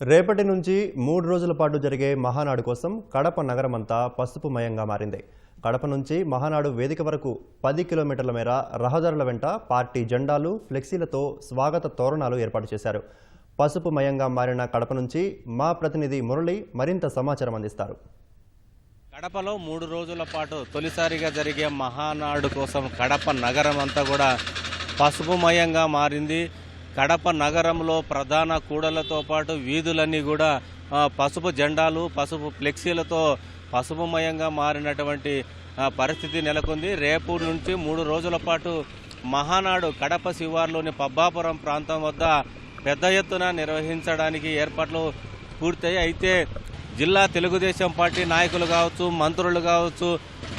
రేపటి నుంచి మూడు రోజుల పాటు జరిగే మహానాడు కోసం కడప నగరమంతా పసుపుమయంగా మారింది. కడప నుంచి మహానాడు వేదిక వరకు పది కిలోమీటర్ల మేర రహదారుల వెంట పార్టీ జెండాలు ఫ్లెక్సీలతో స్వాగత తోరణాలు ఏర్పాటు చేశారు. పసుపుమయంగా మారిన కడప నుంచి మా ప్రతినిధి మురళి మరింత సమాచారం అందిస్తారు. కడపలో మూడు రోజుల పాటు తొలిసారిగా జరిగే మహానాడు కోసం కడప నగరం అంతా కూడా పసుపుమయంగా మారింది. కడప నగరంలో ప్రధాన కూడలతో పాటు వీధులన్నీ కూడా పసుపు జెండాలు పసుపు ఫ్లెక్సీలతో పసుపుమయంగా మారినటువంటి పరిస్థితి నెలకొంది. రేపు నుంచి మూడు రోజుల పాటు మహానాడు కడప శివార్లోని పబ్బాపురం ప్రాంతం వద్ద పెద్ద ఎత్తున నిర్వహించడానికి ఏర్పాట్లు పూర్తయి అయితే జిల్లా తెలుగుదేశం పార్టీ నాయకులు కావచ్చు మంత్రులు కావచ్చు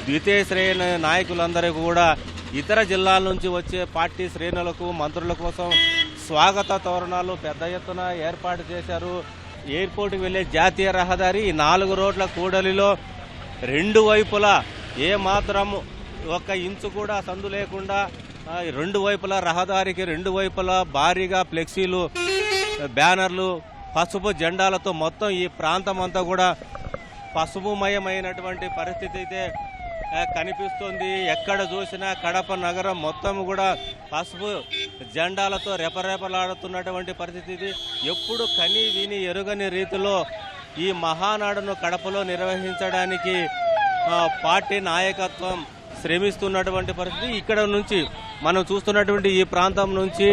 ద్వితీయ శ్రేణి నాయకులందరూ కూడా ఇతర జిల్లాల నుంచి వచ్చే పార్టీ శ్రేణులకు మంత్రుల కోసం స్వాగత తోరణాలు పెద్ద ఎత్తున ఏర్పాటు చేశారు. ఎయిర్పోర్ట్కి వెళ్ళే జాతీయ రహదారి ఈ నాలుగు రోడ్ల కూడలిలో రెండు వైపులా ఏ మాత్రం ఒక్క ఇంచు కూడా సందు లేకుండా ఈ రెండు వైపులా రహదారికి రెండు వైపులా భారీగా ఫ్లెక్సీలు బ్యానర్లు పసుపు జెండాలతో మొత్తం ఈ ప్రాంతం అంతా కూడా పసుపుమయమైనటువంటి పరిస్థితి అయితే కనిపిస్తుంది. ఎక్కడ చూసినా కడప నగరం మొత్తం కూడా పసుపు జెండాలతో రెపరెపలాడుతున్నటువంటి పరిస్థితి ఎప్పుడు కని విని ఎరుగని రీతిలో ఈ మహానాడును కడపలో నిర్వహించడానికి పార్టీ నాయకత్వం శ్రమిస్తున్నటువంటి పరిస్థితి. ఇక్కడ నుంచి మనం చూస్తున్నటువంటి ఈ ప్రాంతం నుంచి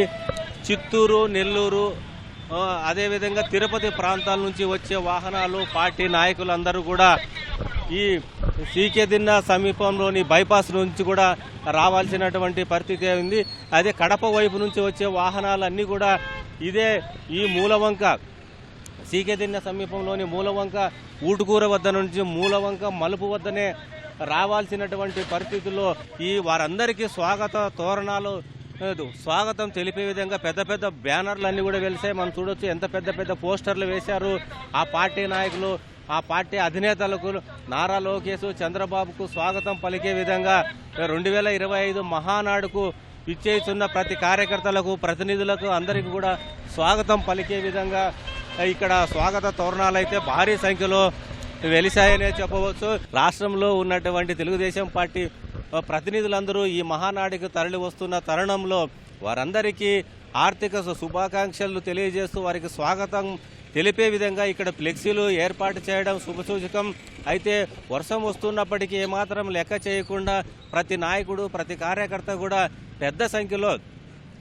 చిత్తూరు నెల్లూరు అదేవిధంగా తిరుపతి ప్రాంతాల నుంచి వచ్చే వాహనాలు పార్టీ నాయకులందరూ కూడా ఈ సీకే దిన్న సమీపంలోని బైపాస్ నుంచి కూడా రావాల్సినటువంటి పరిస్థితి ఉంది. అదే కడప వైపు నుంచి వచ్చే వాహనాలన్నీ కూడా ఇదే ఈ మూలవంక సీకే దిన్న సమీపంలోని మూలవంక ఊటుకూర వద్ద నుంచి మూలవంక మలుపు వద్దనే రావాల్సినటువంటి పరిస్థితుల్లో ఈ వారందరికీ స్వాగత తోరణాలు స్వాగతం తెలిపే విధంగా పెద్ద పెద్ద బ్యానర్లు అన్ని కూడా వెలిసాయి. మనం చూడొచ్చు ఎంత పెద్ద పెద్ద పోస్టర్లు వేశారు ఆ పార్టీ నాయకులు ఆ పార్టీ అధినేతలకు. నారా లోకేష్ చంద్రబాబుకు స్వాగతం పలికే విధంగా రెండు వేల ఇరవై ఐదు మహానాడుకు ఇచ్చేస్తున్న ప్రతి కార్యకర్తలకు ప్రతినిధులకు అందరికీ కూడా స్వాగతం పలికే విధంగా ఇక్కడ స్వాగత తోరణాలు అయితే భారీ సంఖ్యలో వెలిశాయనే చెప్పవచ్చు. రాష్ట్రంలో ఉన్నటువంటి తెలుగుదేశం పార్టీ ప్రతినిధులందరూ ఈ మహానాడికి తరలి వస్తున్న తరుణంలో వారందరికీ ఆర్థిక శు- శుభాకాంక్షలు తెలియజేస్తూ వారికి స్వాగతం. తెలిపే విధంగా ఇక్కడ ఫ్లెక్సీలు ఏర్పాటు చేయడం శుభసూచకం. అయితే వర్షం వస్తున్నప్పటికీ ఏమాత్రం లెక్క చేయకుండా ప్రతి నాయకుడు ప్రతి కార్యకర్త కూడా పెద్ద సంఖ్యలో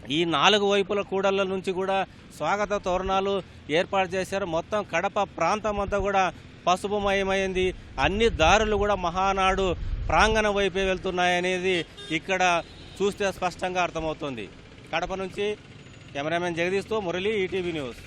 ఈ నాలుగు వైపుల కూడళ్ళ నుంచి కూడా స్వాగత తోరణాలు ఏర్పాటు చేశారు. మొత్తం కడప ప్రాంతం అంతా కూడా పసుపుమయమైంది అన్ని దారులు కూడా మహానాడు ప్రాంగణం వైపే వెళ్తున్నాయనేది ఇక్కడ చూస్తే స్పష్టంగా అర్థమవుతుంది. కడప నుంచి కెమెరామెన్ జగదీష్తో మురళి ఈటీవీ న్యూస్.